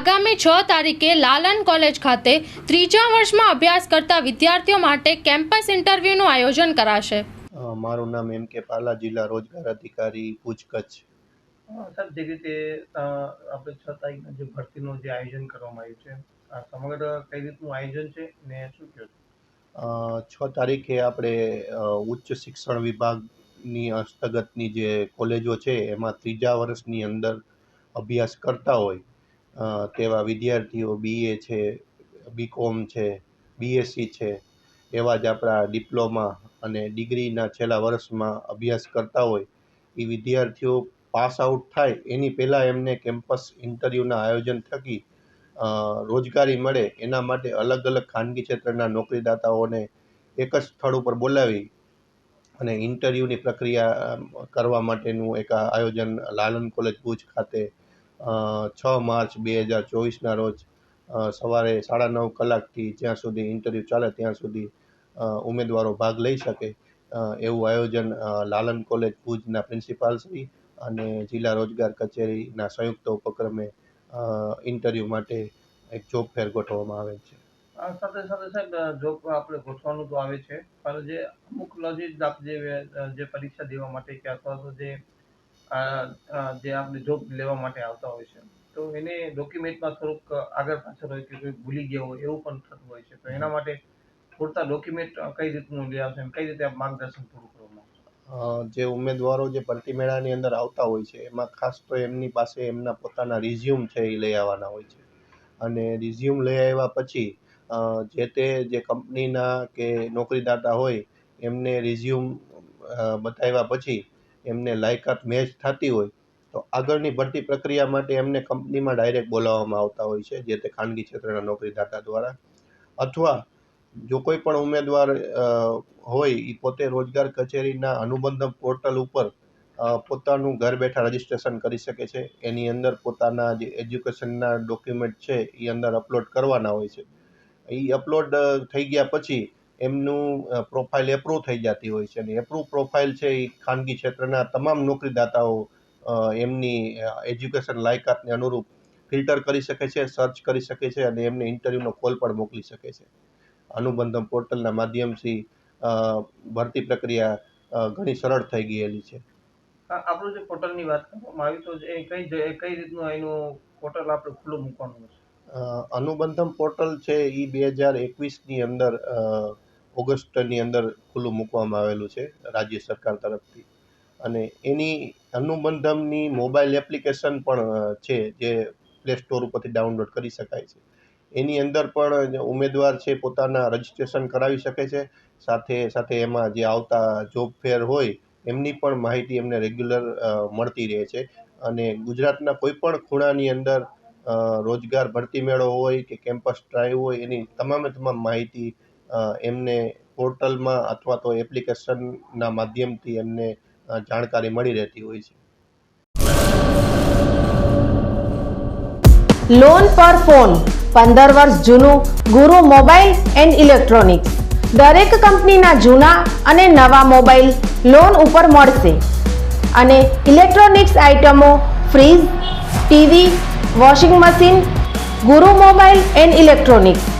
આગામી છ તારીખે લાલન કોલેજ ખાતે ત્રીજા વર્ષમાં અભ્યાસ કરતા વિદ્યાર્થીઓ માટે કેમ્પસ ઇન્ટરવ્યૂનું આયોજન કરાશે. મારું નામ એમ કે પાલા જિલ્લા રોજગાર અધિકારી ભુજ કચ્છ. સર જે રીતે આપણે છ તારીખના જે ભરતીનું જે આયોજન કરવામાં આવ્યું છે આ સમગ્ર કઈ રીતનું આયોજન છે ને શું કહો છો? છ તારીખે આપણે ઉચ્ચ શિક્ષણ વિભાગની હસ્તગતની જે કોલેજો છે એમાં ત્રીજા વર્ષની અંદર અભ્યાસ કરતા હોય તેવા વિદ્યાર્થીઓ બીએ છે બીકોમ છે બીએસસી છે, એવા જ આપણા ડિપ્લોમા અને ડિગ્રીના છેલ્લા વર્ષમાં અભ્યાસ કરતા હોય એ વિદ્યાર્થીઓ પાસ આઉટ થાય, એની પહેલાં એમને કેમ્પસ ઇન્ટરવ્યૂના આયોજન થકી રોજગારી મળે, એના માટે અલગ અલગ ખાનગી ક્ષેત્રના નોકરીદાતાઓને એક જ સ્થળ ઉપર બોલાવી અને ઇન્ટરવ્યૂની પ્રક્રિયા કરવા માટેનું એક આયોજન લાલન કોલેજ ભુજ ખાતે છ માર્ચ બે હજાર ચોવીસના રોજ સવારે સાડા નવ કલાકથી જ્યાં સુધી ઇન્ટરવ્યૂ ચાલે ત્યાં સુધી ઉમેદવારો ભાગ લઈ શકે એવું આયોજન લાલન કોલેજ ભુજના પ્રિન્સિપાલશ્રી અને જિલ્લા રોજગાર કચેરીના સંયુક્ત ઉપક્રમે ઇન્ટરવ્યૂ માટે એક જોબ ફેર ગોઠવવામાં આવેલ છે. સાથે સાથે સાહેબ જોબ આપણે ગોઠવાનું તો આવે છે, પણ જે અમુક લોજીસ જે પરીક્ષા દેવા માટે કે અથવા તો જે જે આપણે જોબ લેવા માટે આવતા હોય છે. તો એને ડોક્યુમેન્ટમાં થોડુંક આગળ પાછળ હોય કે કોઈ ભૂલી ગયા હોય એવું પણ થતું હોય છે. તો એના માટે પૂરતા ડોક્યુમેન્ટ કઈ રીતનું લઈ આવશે અને કઈ રીતે આપ માર્ગદર્શન પૂરું કરવામાં જે ઉમેદવારો જે ભરતી મેળાની અંદર આવતા હોય છે એમાં ખાસ તો એમની પાસે એમના પોતાના રિઝ્યુમ છે એ લઈ આવવાના હોય છે. અને રિઝ્યુમ લઈ આવ્યા પછી જે તે જે કંપનીના કે નોકરીદાતા હોય એમને રિઝ્યુમ બતાવ્યા પછી એમને લાયકાત મેચ થતી હોય, તો આગળની ભરતી પ્રક્રિયા માટે એમને કંપનીમાં ડાયરેક્ટ બોલાવવામાં આવતા હોય છે, જે તે ખાનગી ક્ષેત્રના નોકરીદાતા દ્વારા. અથવા જો કોઈ પણ ઉમેદવાર હોય એ પોતે રોજગાર કચેરીના અનુબંધ પોર્ટલ ઉપર પોતાનું ઘર બેઠા રજિસ્ટ્રેશન કરી શકે છે. એની અંદર પોતાના જે એજ્યુકેશનના ડોક્યુમેન્ટ છે એ અંદર અપલોડ કરવાના હોય છે. એ અપલોડ થઈ ગયા પછી એમનું પ્રોફાઇલ એપ્રૂવ થઈ જતી હોય છે અને એપ્રુવ પ્રોફાઇલ છે એ ખાનગી ક્ષેત્રના તમામ નોકરીદાતાઓ એમની એજ્યુકેશન લાયકાતને અનુરૂપ ફિલ્ટર કરી શકે છે સર્ચ કરી શકે છે અને એમને ઇન્ટરવ્યૂનો કોલ પણ મોકલી શકે છે. અનુબંધમ પોર્ટલના માધ્યમથી ભરતી પ્રક્રિયા ઘણી સરળ થઈ ગયેલી છે. આપણું જે પોર્ટલની વાત કરવામાં આવી તો એ કઈ કઈ રીતનું એનું પોર્ટલ આપણે ખુલ્લું મૂકવાનું છે અનુબંધમ પોર્ટલ છે એ બે હજાર એકવીસની અંદર ઓગસ્ટની અંદર ખુલ્લું મૂકવામાં આવેલું છે રાજ્ય સરકાર તરફથી. અને એની અનુબંધમની મોબાઈલ એપ્લિકેશન પણ છે જે પ્લે સ્ટોર ઉપરથી ડાઉનલોડ કરી શકાય છે. એની અંદર પણ ઉમેદવાર છે પોતાના રજિસ્ટ્રેશન કરાવી શકે છે. સાથે સાથે એમાં જે આવતા જોબ ફેર હોય એમની પણ માહિતી એમને રેગ્યુલર મળતી રહે છે. અને ગુજરાતના કોઈ પણ ખૂણાની અંદર રોજગાર ભરતી મેળો હોય કે કેમ્પસ ડ્રાઈવ હોય એની તમામે તમામ માહિતી એમને પોર્ટલમાં અથવા તો એપ્લિકેશનના માધ્યમથી એમને જાણકારી મળી રહેતી હોય છે. લોન પર ફોન પંદર વર્ષ જૂનું, ગુરુ મોબાઈલ એન્ડ ઇલેક્ટ્રોનિક્સ. દરેક કંપનીના જૂના અને નવા મોબાઈલ લોન ઉપર મળશે. અને ઇલેક્ટ્રોનિક્સ આઇટમો fridge, TV, washing machine, Guru mobile and electronics.